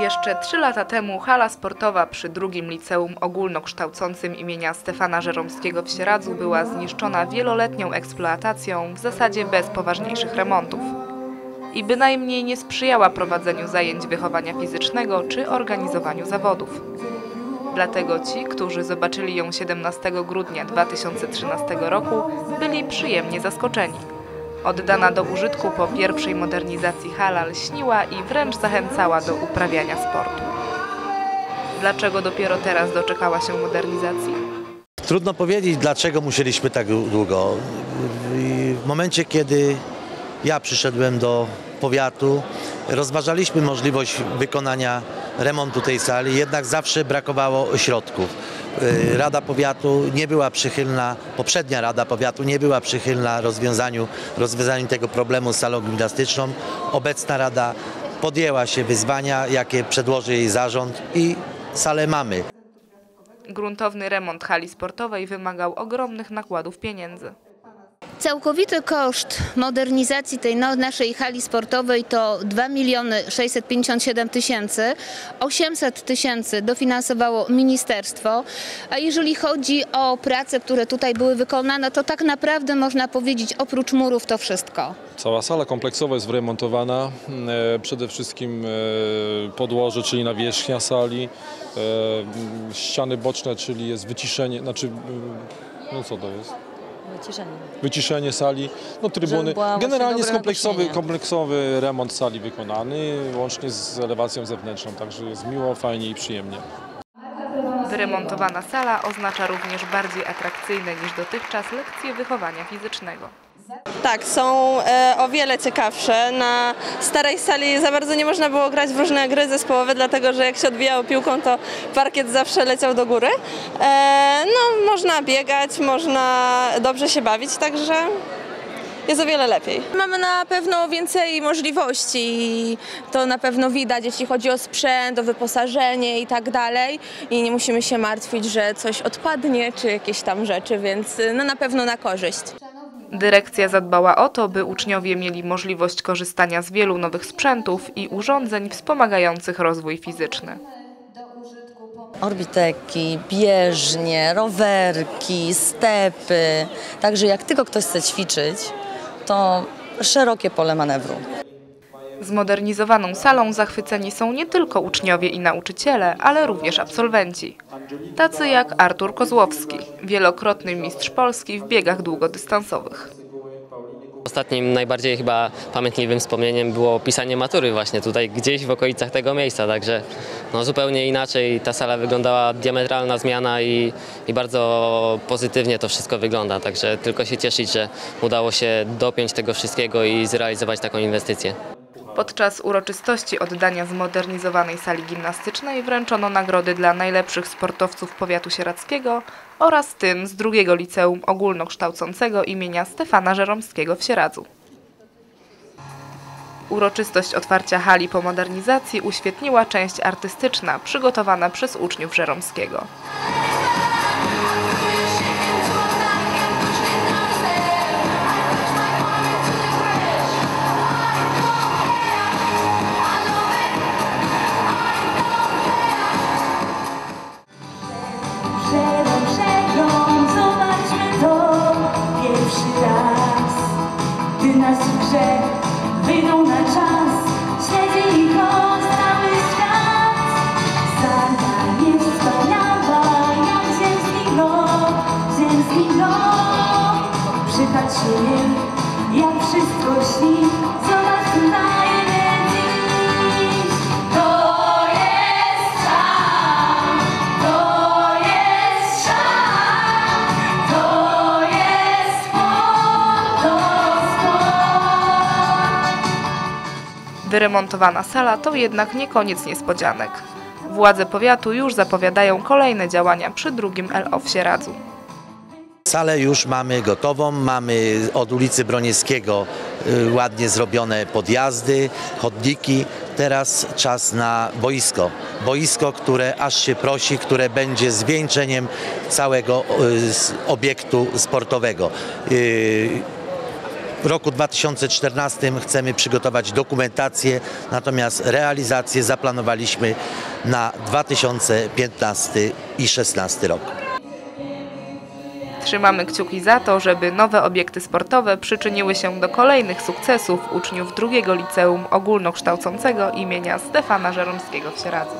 Jeszcze trzy lata temu hala sportowa przy drugim liceum ogólnokształcącym imienia Stefana Żeromskiego w Sieradzu była zniszczona wieloletnią eksploatacją, w zasadzie bez poważniejszych remontów. I bynajmniej nie sprzyjała prowadzeniu zajęć wychowania fizycznego czy organizowaniu zawodów. Dlatego ci, którzy zobaczyli ją 17 grudnia 2013 roku, byli przyjemnie zaskoczeni. Oddana do użytku po pierwszej modernizacji hala lśniła i wręcz zachęcała do uprawiania sportu. Dlaczego dopiero teraz doczekała się modernizacji? Trudno powiedzieć, dlaczego musieliśmy tak długo. W momencie, kiedy ja przyszedłem do powiatu, rozważaliśmy możliwość wykonania remontu tej sali, jednak zawsze brakowało środków. Y, Rada Powiatu nie była przychylna, poprzednia Rada Powiatu nie była przychylna rozwiązaniu, rozwiązaniu tego problemu z salą gimnastyczną. Obecna Rada podjęła się wyzwania, jakie przedłoży jej zarząd i salę mamy. Gruntowny remont hali sportowej wymagał ogromnych nakładów pieniędzy. Całkowity koszt modernizacji tej no- naszej hali sportowej to 2 miliony 657 tysięcy. 800 tysięcy dofinansowało ministerstwo. A jeżeli chodzi o prace, które tutaj były wykonane, to tak naprawdę można powiedzieć oprócz murów to wszystko. Cała sala kompleksowa jest wyremontowana. E, Przede wszystkim e, podłoże, czyli nawierzchnia sali, e, ściany boczne, czyli jest wyciszenie, znaczy, no co to jest? Wyciszenie. Wyciszenie sali, no trybuny. Generalnie jest kompleksowy, kompleksowy remont sali wykonany, łącznie z elewacją zewnętrzną, także jest miło, fajnie i przyjemnie. Wyremontowana sala oznacza również bardziej atrakcyjne niż dotychczas lekcje wychowania fizycznego. Tak, są e, o wiele ciekawsze. Na starej sali za bardzo nie można było grać w różne gry zespołowe, dlatego że jak się odbijało piłką, to parkiet zawsze leciał do góry. E, no, można biegać, można dobrze się bawić, także jest o wiele lepiej. Mamy na pewno więcej możliwości i to na pewno widać, jeśli chodzi o sprzęt, o wyposażenie i tak dalej. I nie musimy się martwić, że coś odpadnie czy jakieś tam rzeczy, więc no na pewno na korzyść. Dyrekcja zadbała o to, by uczniowie mieli możliwość korzystania z wielu nowych sprzętów i urządzeń wspomagających rozwój fizyczny. Orbiteki, bieżnie, rowerki, stepy. Także jak tylko ktoś chce ćwiczyć, to szerokie pole manewru. Zmodernizowaną salą zachwyceni są nie tylko uczniowie i nauczyciele, ale również absolwenci. Tacy jak Artur Kozłowski, wielokrotny mistrz Polski w biegach długodystansowych. Ostatnim najbardziej chyba pamiętliwym wspomnieniem było pisanie matury właśnie tutaj gdzieś w okolicach tego miejsca, także no zupełnie inaczej ta sala wyglądała, diametralna zmiana i, i bardzo pozytywnie to wszystko wygląda, także tylko się cieszyć, że udało się dopiąć tego wszystkiego i zrealizować taką inwestycję. Podczas uroczystości oddania zmodernizowanej sali gimnastycznej wręczono nagrody dla najlepszych sportowców powiatu sieradzkiego oraz tym z drugiego liceum ogólnokształcącego imienia Stefana Żeromskiego w Sieradzu. Uroczystość otwarcia hali po modernizacji uświetniła część artystyczna przygotowana przez uczniów Żeromskiego. Wyremontowana sala to jednak nie koniec niespodzianek. Władze powiatu już zapowiadają kolejne działania przy drugim LO w Sieradzu. Salę już mamy gotową, mamy od ulicy Broniewskiego ładnie zrobione podjazdy, chodniki. Teraz czas na boisko. Boisko, które aż się prosi, które będzie zwieńczeniem całego y, obiektu sportowego. Y, W roku 2014 chcemy przygotować dokumentację, natomiast realizację zaplanowaliśmy na 2015 i 2016 rok. Trzymamy kciuki za to, żeby nowe obiekty sportowe przyczyniły się do kolejnych sukcesów uczniów drugiego liceum ogólnokształcącego imienia Stefana Żeromskiego w Sieradzu.